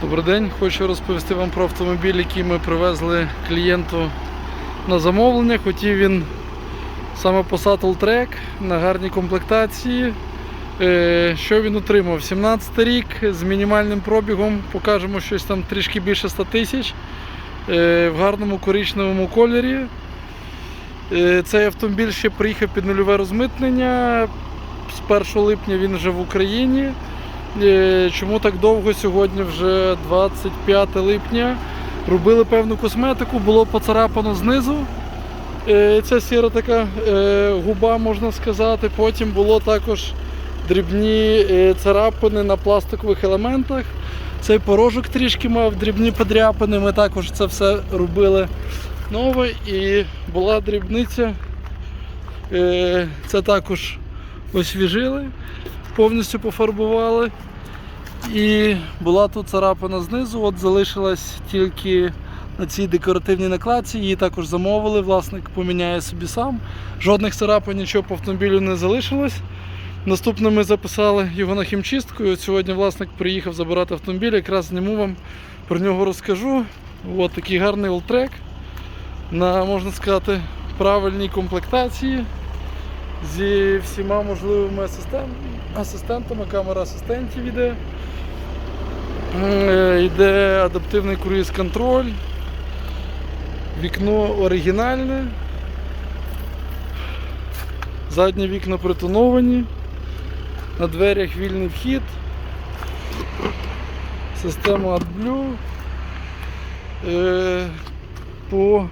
Добрий день, хочу розповісти вам про автомобіль, який ми привезли клієнту на замовлення. Хотів він саме Passat Track на гарній комплектації. Е, Що він отримав? 17 рік з мінімальним пробігом, покажемо щось там трішки більше 100 тисяч е, в гарному коричневому кольорі. Е, Цей автомобіль ще приїхав під нульове розмитнення. З 1 липня він вже в Україні. Е, Чому так довго? Сьогодні вже 25 липня. Робили певну косметику, було поцарапано знизу. Е, Це сіра така е, губа, можна сказати. Потім було також дрібні царапини на пластикових елементах. Цей порожок трішки мав дрібні подряпини. Ми також це все робили нове і була дрібниця. Це також освіжили, повністю пофарбували. І була тут царапина знизу, от залишилась тільки на цій декоративній накладці. Її також замовили, власник поміняє собі сам. Жодних царапин нічого по автомобілю не залишилось. Наступне ми записали його на хімчистку. І от сьогодні власник приїхав забирати автомобіль, якраз зніму вам про нього розкажу. От такий гарний олтрек на, можна сказати, правильній комплектації зі всіма можливими асистент, асистентами, камера асистентів іде. Е, Йде адаптивний круїз контроль. Вікно оригінальне. Задні вікна притоновані. На дверях вільний вхід. Система AdBlue. Е, По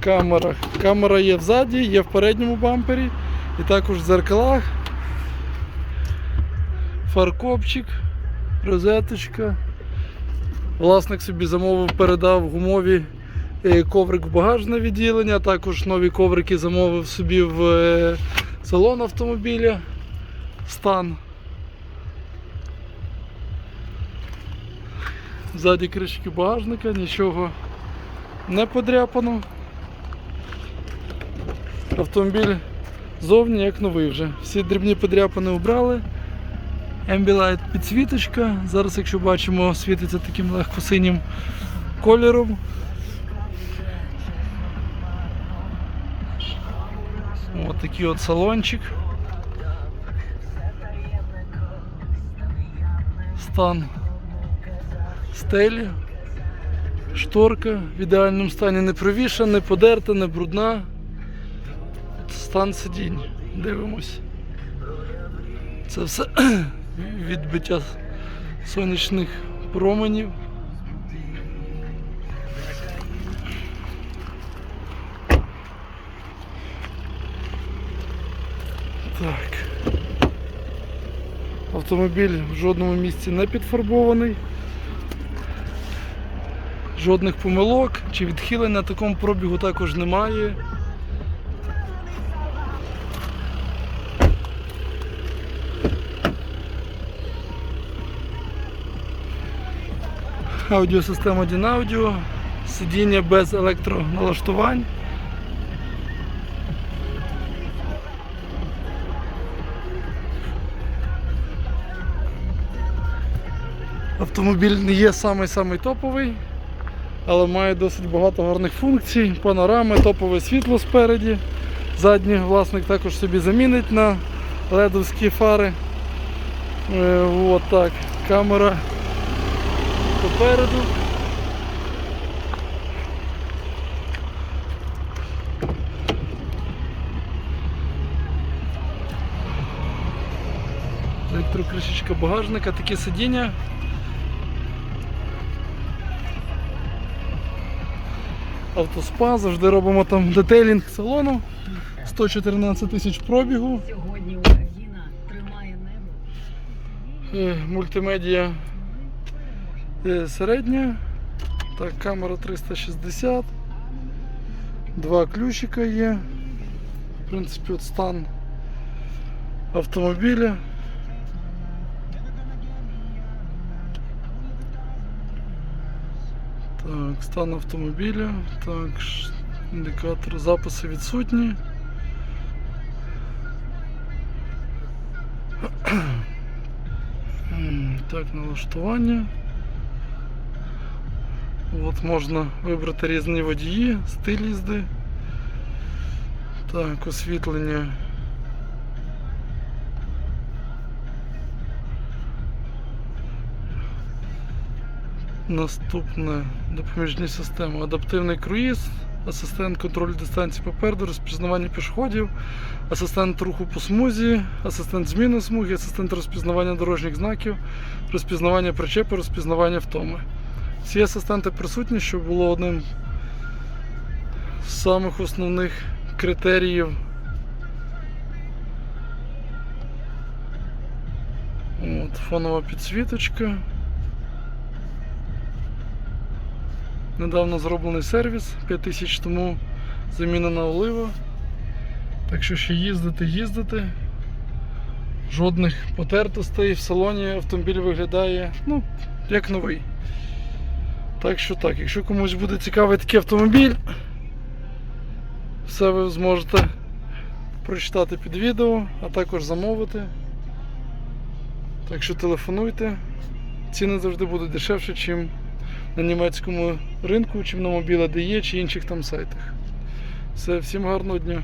камерах. Камера є взаді, є в передньому бампері і також в зеркалах. Фаркопчик, розеточка. Власник собі замовив, передав гумові е, коврик в багажне відділення, також нові коврики замовив собі в е, салон автомобіля. Стан. Ззаді кришки багажника, нічого не подряпано. Автомобіль зовні як новий вже. Всі дрібні подряпини убрали. Ambilight підсвіточка. Зараз, якщо бачимо, світиться таким легко синім кольором. Ось такий от салончик. Стан стелі. Шторка в ідеальному стані не провішана, не подерта, не брудна. Стан сидінь. Дивимось. Це все відбиття сонячних променів. Так. Автомобіль в жодному місці не підфарбований. Жодних помилок чи відхилень на такому пробігу також немає. Аудіосистема Dinaudeo, сидіння без електроналаштувань. Автомобіль не є самий-самий топовий, але має досить багато гарних функцій. Панорами, топове світло спереді. Задній власник також собі замінить на ледовські фари. Е, от так. Камера попереду. Електрокришечка багажника, такі сидіння. Автоспа, завжди робимо там детейлінг салону. 114 тисяч пробігу. Сьогодні Україна тримає небо. Е, Мультимедіа е, середня. Так, камера 360. Два ключика є. В принципі, от стан автомобіля. Так, стан автомобіля. Так, індикатор записи відсутні. Так, налаштування. От можна вибрати різні водії, стиль їзди. Так, освітлення. Наступне допоміжні системи. Адаптивний круїз, асистент контролю дистанції попереду, розпізнавання пішоходів, асистент руху по смузі, асистент зміни смуги, асистент розпізнавання дорожніх знаків, розпізнавання причепу, розпізнавання втоми. Ці асистенти присутні, що було одним з самих основних критеріїв. От, фонова підсвіточка. Недавно зроблений сервіс 5000 тому замінена олива. Так що ще їздити, їздити. Жодних потертостей в салоні автомобіль виглядає ну, як новий. Так що так, якщо комусь буде цікавий такий автомобіль, все ви зможете прочитати під відео, а також замовити. Так що телефонуйте. Ціни завжди будуть дешевше, ніж на німецькому ринку, чим на мобіла.de чи інших там сайтах. Все, всім гарного дня.